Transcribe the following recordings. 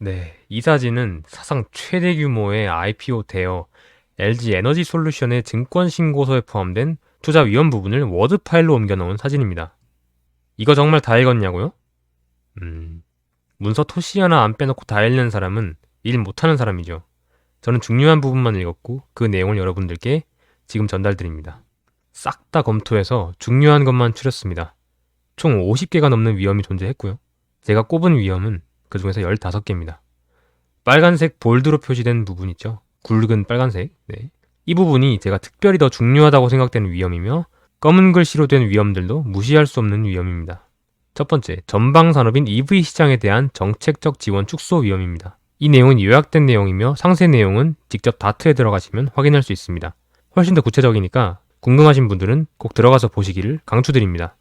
네, 이 사진은 사상 최대 규모의 IPO 대여 LG 에너지 솔루션의 증권 신고서에 포함된 투자 위험 부분을 워드 파일로 옮겨 놓은 사진입니다. 이거 정말 다 읽었냐고요? 음, 문서 토시 하나 안 빼놓고 다 읽는 사람은 일 못하는 사람이죠. 저는 중요한 부분만 읽었고 그 내용을 여러분들께 지금 전달드립니다. 싹 다 검토해서 중요한 것만 추렸습니다. 총 50개가 넘는 위험이 존재했고요. 제가 꼽은 위험은 그 중에서 15개입니다. 빨간색 볼드로 표시된 부분 있죠? 굵은 빨간색. 네. 이 부분이 제가 특별히 더 중요하다고 생각되는 위험이며 검은 글씨로 된 위험들도 무시할 수 없는 위험입니다. 첫 번째, 전방 산업인 EV 시장에 대한 정책적 지원 축소 위험입니다. 이 내용은 요약된 내용이며 상세 내용은 직접 다트에 들어가시면 확인할 수 있습니다. 훨씬 더 구체적이니까 궁금하신 분들은 꼭 들어가서 보시기를 강추드립니다.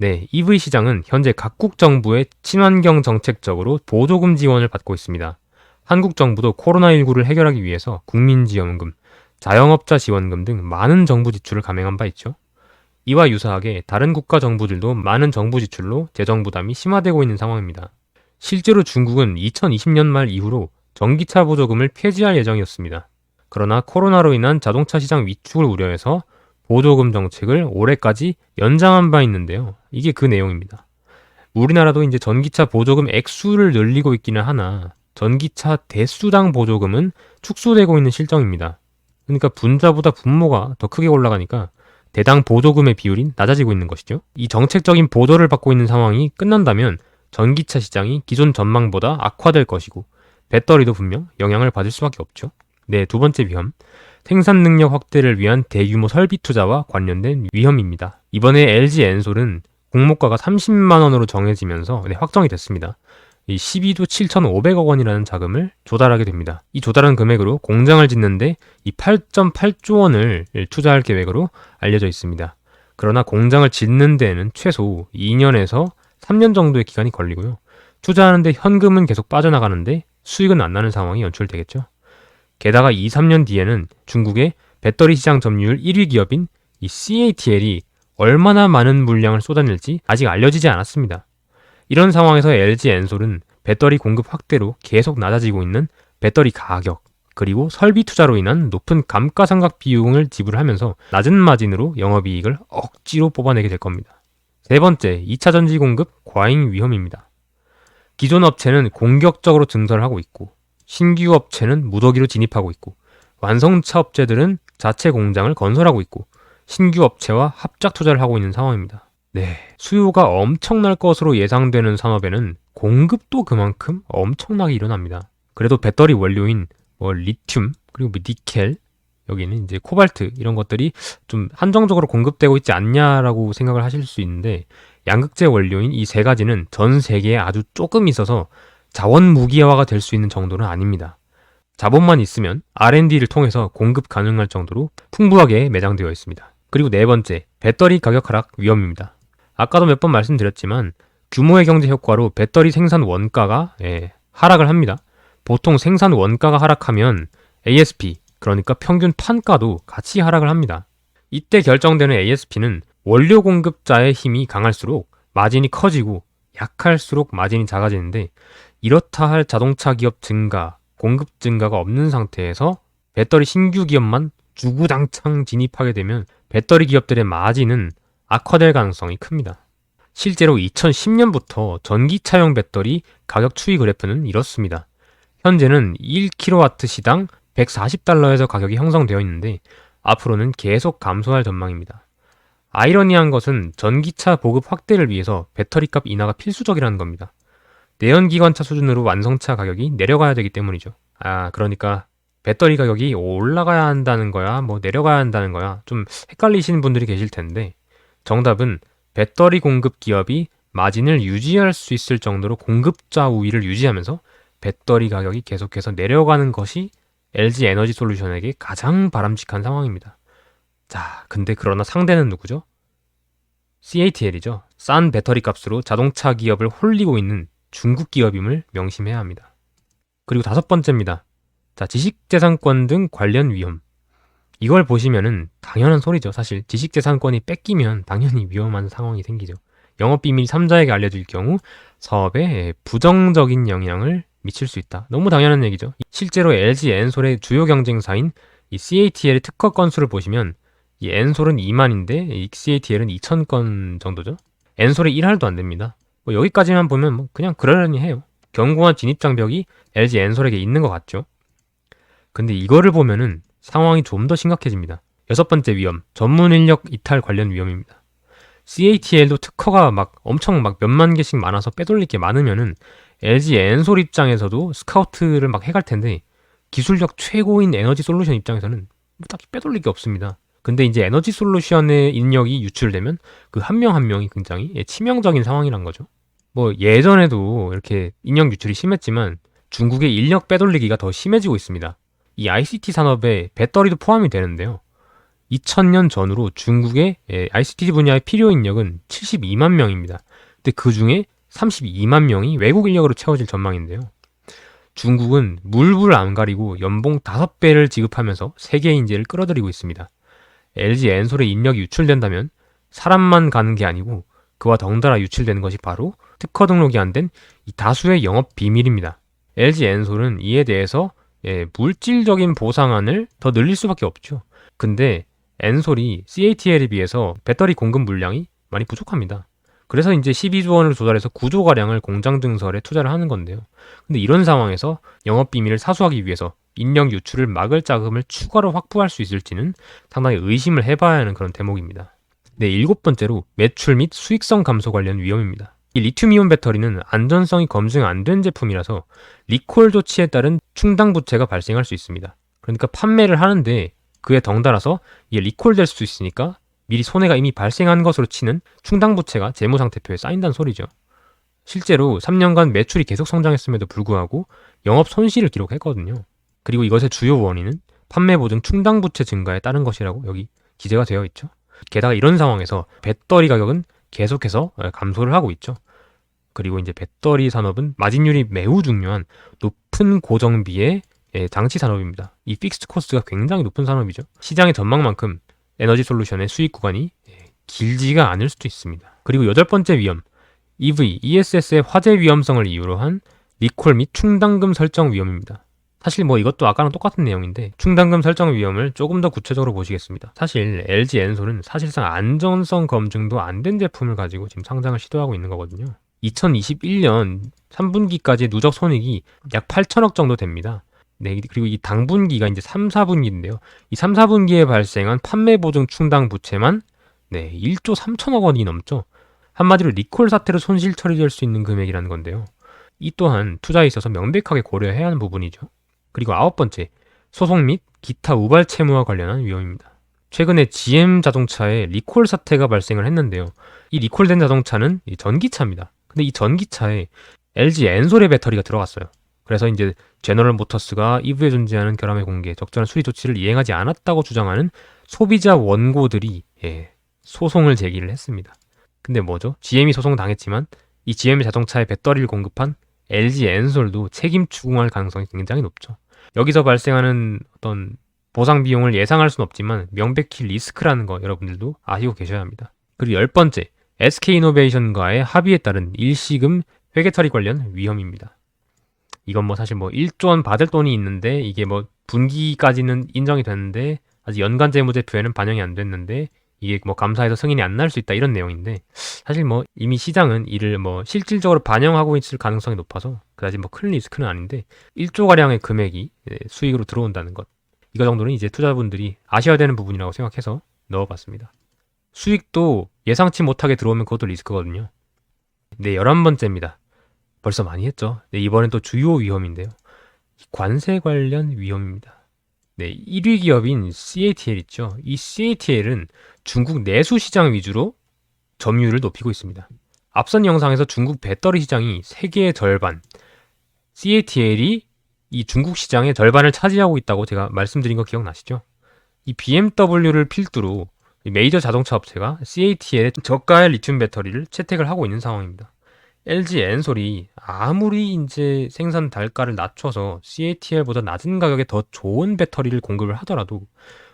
네, EV 시장은 현재 각국 정부의 친환경 정책적으로 보조금 지원을 받고 있습니다. 한국 정부도 코로나19를 해결하기 위해서 국민지원금, 자영업자 지원금 등 많은 정부 지출을 감행한 바 있죠. 이와 유사하게 다른 국가 정부들도 많은 정부 지출로 재정 부담이 심화되고 있는 상황입니다. 실제로 중국은 2020년 말 이후로 전기차 보조금을 폐지할 예정이었습니다. 그러나 코로나로 인한 자동차 시장 위축을 우려해서 보조금 정책을 올해까지 연장한 바 있는데요. 이게 그 내용입니다. 우리나라도 이제 전기차 보조금 액수를 늘리고 있기는 하나 전기차 대수당 보조금은 축소되고 있는 실정입니다. 그러니까 분자보다 분모가 더 크게 올라가니까 대당 보조금의 비율이 낮아지고 있는 것이죠. 이 정책적인 보도를 받고 있는 상황이 끝난다면 전기차 시장이 기존 전망보다 악화될 것이고 배터리도 분명 영향을 받을 수밖에 없죠. 네, 두 번째 위험. 생산 능력 확대를 위한 대규모 설비 투자와 관련된 위험입니다. 이번에 LG 엔솔은 공모가가 30만 원으로 정해지면서 네, 확정이 됐습니다. 이 12조 7,500억 원이라는 자금을 조달하게 됩니다. 이 조달한 금액으로 공장을 짓는데 이 8.8조 원을 투자할 계획으로 알려져 있습니다. 그러나 공장을 짓는 데에는 최소 2년에서 3년 정도의 기간이 걸리고요. 투자하는데 현금은 계속 빠져나가는데 수익은 안 나는 상황이 연출되겠죠. 게다가 2, 3년 뒤에는 중국의 배터리 시장 점유율 1위 기업인 이 CATL이 얼마나 많은 물량을 쏟아낼지 아직 알려지지 않았습니다. 이런 상황에서 LG 엔솔은 배터리 공급 확대로 계속 낮아지고 있는 배터리 가격, 그리고 설비 투자로 인한 높은 감가상각 비용을 지불하면서 낮은 마진으로 영업이익을 억지로 뽑아내게 될 겁니다. 세 번째, 2차 전지 공급 과잉 위험입니다. 기존 업체는 공격적으로 증설을 하고 있고, 신규 업체는 무더기로 진입하고 있고, 완성차 업체들은 자체 공장을 건설하고 있고, 신규 업체와 합작 투자를 하고 있는 상황입니다. 네. 수요가 엄청날 것으로 예상되는 산업에는 공급도 그만큼 엄청나게 일어납니다. 그래도 배터리 원료인 뭐 리튬, 그리고 뭐 니켈, 여기는 이제 코발트 이런 것들이 좀 한정적으로 공급되고 있지 않냐라고 생각을 하실 수 있는데 양극재 원료인 이 세 가지는 전 세계에 아주 조금 있어서 자원 무기화가 될 수 있는 정도는 아닙니다. 자본만 있으면 R&D를 통해서 공급 가능할 정도로 풍부하게 매장되어 있습니다. 그리고 네 번째, 배터리 가격 하락 위험입니다. 아까도 몇 번 말씀드렸지만 규모의 경제 효과로 배터리 생산 원가가 예, 하락을 합니다. 보통 생산 원가가 하락하면 ASP, 그러니까 평균 판가도 같이 하락을 합니다. 이때 결정되는 ASP는 원료 공급자의 힘이 강할수록 마진이 커지고 약할수록 마진이 작아지는데 이렇다 할 자동차 기업 증가, 공급 증가가 없는 상태에서 배터리 신규 기업만 주구장창 진입하게 되면 배터리 기업들의 마진은 악화될 가능성이 큽니다. 실제로 2010년부터 전기차용 배터리 가격 추이 그래프는 이렇습니다. 현재는 1kW 시당 140달러에서 가격이 형성되어 있는데 앞으로는 계속 감소할 전망입니다. 아이러니한 것은 전기차 보급 확대를 위해서 배터리 값 인하가 필수적이라는 겁니다. 내연기관차 수준으로 완성차 가격이 내려가야 되기 때문이죠. 아, 그러니까 배터리 가격이 올라가야 한다는 거야, 뭐 내려가야 한다는 거야, 좀 헷갈리시는 분들이 계실 텐데, 정답은 배터리 공급 기업이 마진을 유지할 수 있을 정도로 공급자 우위를 유지하면서 배터리 가격이 계속해서 내려가는 것이 LG 에너지 솔루션에게 가장 바람직한 상황입니다. 자, 근데 그러나 상대는 누구죠? CATL이죠. 싼 배터리 값으로 자동차 기업을 홀리고 있는 중국 기업임을 명심해야 합니다. 그리고 다섯 번째입니다. 자, 지식재산권 등 관련 위험. 이걸 보시면은 당연한 소리죠. 사실 지식재산권이 뺏기면 당연히 위험한 상황이 생기죠. 영업비밀이 3자에게 알려질 경우 사업에 부정적인 영향을 미칠 수 있다. 너무 당연한 얘기죠. 실제로 LG 엔솔의 주요 경쟁사인 이 CATL의 특허 건수를 보시면 이 엔솔은 2만인데 이 CATL은 2천 건 정도죠. 엔솔의 1할도 안 됩니다. 뭐 여기까지만 보면 뭐 그냥 그러려니 해요. 견고한 진입 장벽이 LG 엔솔에게 있는 것 같죠. 근데 이거를 보면은 상황이 좀 더 심각해집니다. 여섯 번째 위험, 전문 인력 이탈 관련 위험입니다. CATL도 특허가 막 엄청 막 몇만 개씩 많아서 빼돌릴 게 많으면은 LG 엔솔 입장에서도 스카우트를 막 해갈 텐데 기술력 최고인 에너지 솔루션 입장에서는 뭐 딱히 빼돌릴 게 없습니다. 근데 이제 에너지 솔루션의 인력이 유출되면 그 한 명한 명이 굉장히 예, 치명적인 상황이란 거죠. 뭐 예전에도 이렇게 인력 유출이 심했지만 중국의 인력 빼돌리기가 더 심해지고 있습니다. 이 ICT 산업에 배터리도 포함이 되는데요. 2000년 전후로 중국의 예, ICT 분야의 필요 인력은 72만 명입니다. 근데 그 중에 32만 명이 외국 인력으로 채워질 전망인데요. 중국은 물불 안 가리고 연봉 5배를 지급하면서 세계 인재를 끌어들이고 있습니다. LG 엔솔의 인력이 유출된다면 사람만 가는 게 아니고 그와 덩달아 유출되는 것이 바로 특허 등록이 안 된 이 다수의 영업 비밀입니다. LG 엔솔은 이에 대해서 예, 물질적인 보상안을 더 늘릴 수밖에 없죠. 근데 엔솔이 CATL에 비해서 배터리 공급 물량이 많이 부족합니다. 그래서 이제 12조 원을 조달해서 9조 가량을 공장 증설에 투자를 하는 건데요. 근데 이런 상황에서 영업 비밀을 사수하기 위해서 인력 유출을 막을 자금을 추가로 확보할 수 있을지는 상당히 의심을 해봐야 하는 그런 대목입니다. 네, 일곱 번째로 매출 및 수익성 감소 관련 위험입니다. 이 리튬이온 배터리는 안전성이 검증 안 된 제품이라서 리콜 조치에 따른 충당 부채가 발생할 수 있습니다. 그러니까 판매를 하는데 그에 덩달아서 이게 리콜될 수 있으니까 미리 손해가 이미 발생한 것으로 치는 충당 부채가 재무상태표에 쌓인다는 소리죠. 실제로 3년간 매출이 계속 성장했음에도 불구하고 영업 손실을 기록했거든요. 그리고 이것의 주요 원인은 판매 보증 충당 부채 증가에 따른 것이라고 여기 기재가 되어 있죠. 게다가 이런 상황에서 배터리 가격은 계속해서 감소를 하고 있죠. 그리고 이제 배터리 산업은 마진율이 매우 중요한 높은 고정비의 예, 장치 산업입니다. 이 픽스트 코스트가 굉장히 높은 산업이죠. 시장의 전망만큼 에너지 솔루션의 수익 구간이 예, 길지가 않을 수도 있습니다. 그리고 여덟 번째 위험, EV, ESS의 화재 위험성을 이유로 한 리콜 및 충당금 설정 위험입니다. 사실 뭐 이것도 아까랑 똑같은 내용인데 충당금 설정 위험을 조금 더 구체적으로 보시겠습니다. 사실 LG 엔솔은 사실상 안전성 검증도 안 된 제품을 가지고 지금 상장을 시도하고 있는 거거든요. 2021년 3분기까지의 누적 손익이 약 8천억 정도 됩니다. 네, 그리고 이 당분기가 이제 3, 4분기인데요. 이 3, 4분기에 발생한 판매 보증 충당 부채만 네, 1조 3천억 원이 넘죠. 한마디로 리콜 사태로 손실 처리될 수 있는 금액이라는 건데요. 이 또한 투자에 있어서 명백하게 고려해야 하는 부분이죠. 그리고 아홉 번째, 소송 및 기타 우발 채무와 관련한 위험입니다. 최근에 GM 자동차에 리콜 사태가 발생을 했는데요. 이 리콜된 자동차는 전기차입니다. 근데 이 전기차에 LG 엔솔의 배터리가 들어갔어요. 그래서 이제 제너럴 모터스가 이후에 존재하는 결함의 공개, 적절한 수리 조치를 이행하지 않았다고 주장하는 소비자 원고들이 예, 소송을 제기를 했습니다. 근데 뭐죠? GM이 소송 당했지만 이 GM 자동차에 배터리를 공급한 LG 엔솔도 책임 추궁할 가능성이 굉장히 높죠. 여기서 발생하는 어떤 보상 비용을 예상할 수는 없지만 명백히 리스크라는 거 여러분들도 아시고 계셔야 합니다. 그리고 열 번째, SK이노베이션과의 합의에 따른 일시금 회계 처리 관련 위험입니다. 이건 뭐 사실 뭐 1조 원 받을 돈이 있는데 이게 뭐 분기까지는 인정이 됐는데 아직 연간 재무제표에는 반영이 안 됐는데 이게 뭐 감사해서 승인이 안 날 수 있다 이런 내용인데 사실 뭐 이미 시장은 이를 뭐 실질적으로 반영하고 있을 가능성이 높아서 그다지 뭐 큰 리스크는 아닌데 1조 가량의 금액이 예, 수익으로 들어온다는 것 이거 정도는 이제 투자분들이 아셔야 되는 부분이라고 생각해서 넣어봤습니다. 수익도 예상치 못하게 들어오면 그것도 리스크거든요. 네, 11번째입니다. 벌써 많이 했죠. 네, 이번엔 또 주요 위험인데요. 관세 관련 위험입니다. 네, 1위 기업인 CATL 있죠. 이 CATL은 중국 내수 시장 위주로 점유율을 높이고 있습니다. 앞선 영상에서 중국 배터리 시장이 세계의 절반, CATL이 이 중국 시장의 절반을 차지하고 있다고 제가 말씀드린 거 기억나시죠? 이 BMW를 필두로 메이저 자동차 업체가 CATL의 저가의 리튬 배터리를 채택을 하고 있는 상황입니다. LG 엔솔이 아무리 이제 생산 단가를 낮춰서 CATL보다 낮은 가격에 더 좋은 배터리를 공급을 하더라도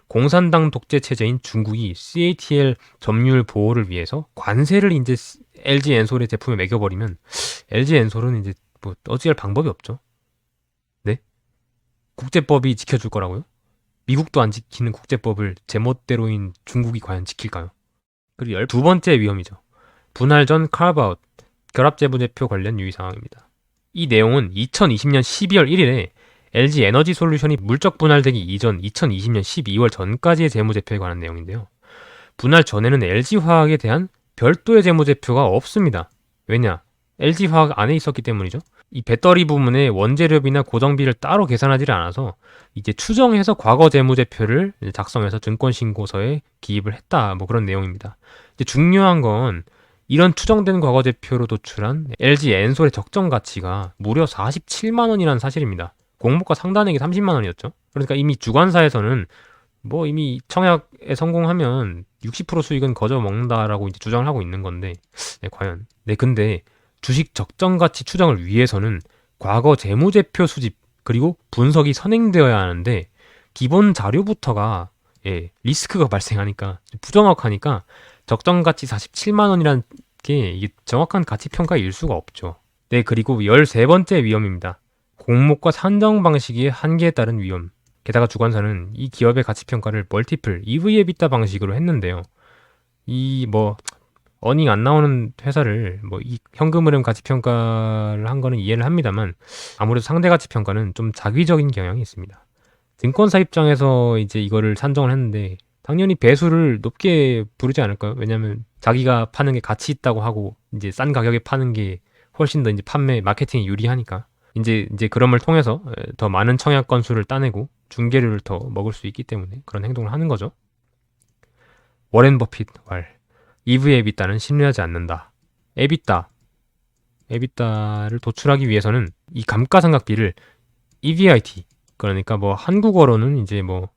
공산당 독재 체제인 중국이 CATL 점유율 보호를 위해서 관세를 이제 LG 엔솔의 제품에 매겨버리면 LG 엔솔은 이제 뭐 어찌할 방법이 없죠. 국제법이 지켜줄 거라고요? 미국도 안 지키는 국제법을 제멋대로인 중국이 과연 지킬까요? 그리고 열 두 번째 위험이죠. 분할 전 카르바웃 결합재무제표 관련 유의사항입니다. 이 내용은 2020년 12월 1일에 LG 에너지 솔루션이 물적 분할되기 이전 2020년 12월 전까지의 재무제표에 관한 내용인데요. 분할 전에는 LG화학에 대한 별도의 재무제표가 없습니다. 왜냐? LG화학 안에 있었기 때문이죠. 이 배터리 부문의 원재료비나 고정비를 따로 계산하지 않아서 이제 추정해서 과거 재무제표를 작성해서 증권신고서에 기입을 했다. 뭐 그런 내용입니다. 이제 중요한 건 이런 추정된 과거제표로 도출한 LG 엔솔의 적정 가치가 무려 47만 원이라는 사실입니다. 공모가 상단액이 30만 원이었죠. 그러니까 이미 주관사에서는 뭐 이미 청약에 성공하면 60% 수익은 거저 먹는다라고 이제 주장을 하고 있는 건데, 네, 과연. 네, 근데 주식 적정 가치 추정을 위해서는 과거 재무제표 수집 그리고 분석이 선행되어야 하는데 기본 자료부터가 예, 리스크가 발생하니까 부정확하니까 적정 가치 47만 원이라는 게 이게 정확한 가치 평가일 수가 없죠. 네, 그리고 13번째 위험입니다. 공모가 산정 방식의 한계에 따른 위험. 게다가 주관사는 이 기업의 가치 평가를 멀티플, EV 에 비타 방식으로 했는데요. 이 뭐 어닝 안 나오는 회사를 뭐 이 현금 흐름 가치 평가를 한 거는 이해를 합니다만 아무래도 상대 가치 평가는 좀 자기적인 경향이 있습니다. 증권사 입장에서 이제 이거를 산정을 했는데 당연히 배수를 높게 부르지 않을까요? 왜냐하면 자기가 파는 게 가치 있다고 하고 이제 싼 가격에 파는 게 훨씬 더 이제 판매 마케팅에 유리하니까 이제 이제 그럼을 통해서 더 많은 청약 건수를 따내고 중개료를 더 먹을 수 있기 때문에 그런 행동을 하는 거죠. 워렌 버핏 말 이브 에비따는 신뢰하지 않는다. 에비따 에비따를 도출하기 위해서는 이 감가상각비를 EBIT 그러니까 뭐 한국어로는 이제 뭐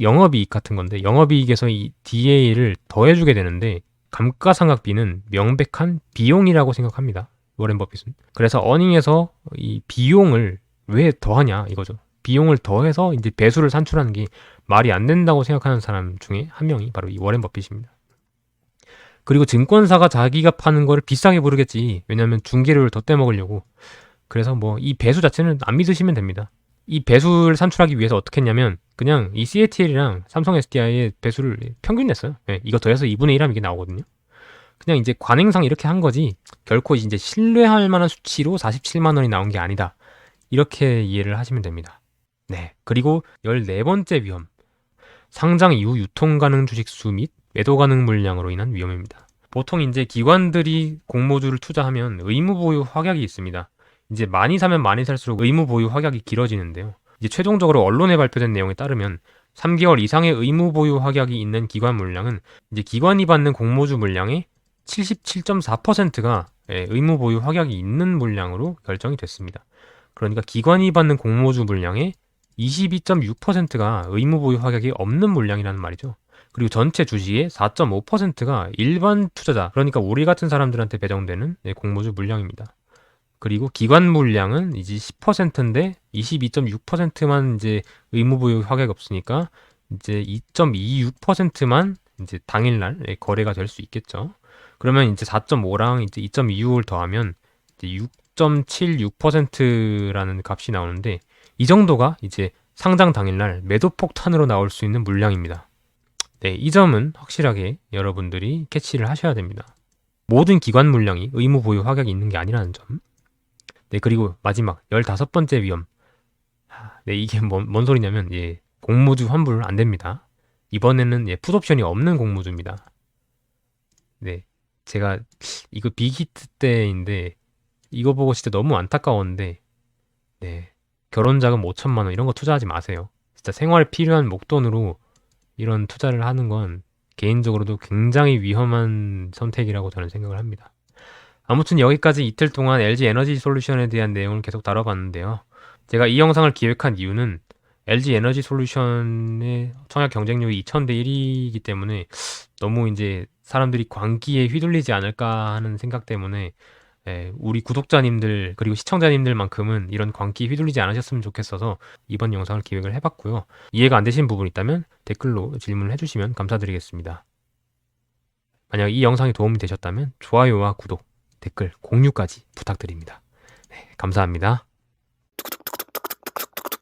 영업이익 같은 건데 영업이익에서 이 DA를 더해주게 되는데 감가상각비는 명백한 비용이라고 생각합니다. 워렌 버핏은. 그래서 어닝에서 이 비용을 왜 더하냐 이거죠. 비용을 더해서 이제 배수를 산출하는 게 말이 안 된다고 생각하는 사람 중에 한 명이 바로 이 워렌 버핏입니다. 그리고 증권사가 자기가 파는 거를 비싸게 부르겠지. 왜냐하면 중개료를 더 떼먹으려고. 그래서 뭐 이 배수 자체는 안 믿으시면 됩니다. 이 배수를 산출하기 위해서 어떻게 했냐면 그냥 이 CATL이랑 삼성 SDI의 배수를 평균 냈어요. 네, 이거 더해서 2분의 1 하면 이게 나오거든요. 그냥 이제 관행상 이렇게 한 거지 결코 이제 신뢰할 만한 수치로 47만 원이 나온 게 아니다. 이렇게 이해를 하시면 됩니다. 네. 그리고 14번째 위험. 상장 이후 유통 가능 주식 수 및 매도 가능 물량으로 인한 위험입니다. 보통 이제 기관들이 공모주를 투자하면 의무 보유 확약이 있습니다. 이제 많이 사면 많이 살수록 의무 보유 확약이 길어지는데요. 이제 최종적으로 언론에 발표된 내용에 따르면 3개월 이상의 의무 보유 확약이 있는 기관 물량은 이제 기관이 받는 공모주 물량의 77.4%가 예, 의무 보유 확약이 있는 물량으로 결정이 됐습니다. 그러니까 기관이 받는 공모주 물량의 22.6%가 의무 보유 확약이 없는 물량이라는 말이죠. 그리고 전체 주식의 4.5%가 일반 투자자, 그러니까 우리 같은 사람들한테 배정되는 예, 공모주 물량입니다. 그리고 기관 물량은 이제 10%인데 22.6%만 이제 의무 보유 확약이 없으니까 이제 2.26%만 이제 당일날 예, 거래가 될 수 있겠죠. 그러면 이제 4.5랑 이제 2.26을 더하면 이제 6.76%라는 값이 나오는데 이 정도가 이제 상장 당일날 매도 폭탄으로 나올 수 있는 물량입니다. 네, 이 점은 확실하게 여러분들이 캐치를 하셔야 됩니다. 모든 기관 물량이 의무 보유 확약이 있는 게 아니라는 점. 네, 그리고 마지막 15번째 위험. 네, 이게 뭔, 뭔 소리냐면, 예, 공모주 환불 안 됩니다. 이번에는 예, 풋옵션이 없는 공모주입니다. 네, 제가 이거 빅히트 때인데, 이거 보고 진짜 너무 안타까웠는데, 네, 결혼 자금 5천만 원 이런 거 투자하지 마세요. 진짜 생활에 필요한 목돈으로 이런 투자를 하는 건 개인적으로도 굉장히 위험한 선택이라고 저는 생각을 합니다. 아무튼 여기까지 이틀 동안 LG 에너지 솔루션에 대한 내용을 계속 다뤄봤는데요. 제가 이 영상을 기획한 이유는 LG 에너지 솔루션의 청약 경쟁률이 2000대 1이기 때문에 너무 이제 사람들이 광기에 휘둘리지 않을까 하는 생각 때문에 예, 우리 구독자님들 그리고 시청자님들만큼은 이런 광기에 휘둘리지 않으셨으면 좋겠어서 이번 영상을 기획을 해봤고요. 이해가 안 되신 부분 있다면 댓글로 질문을 해주시면 감사드리겠습니다. 만약 이 영상이 도움이 되셨다면 좋아요와 구독 댓글, 공유까지 부탁드립니다. 네, 감사합니다.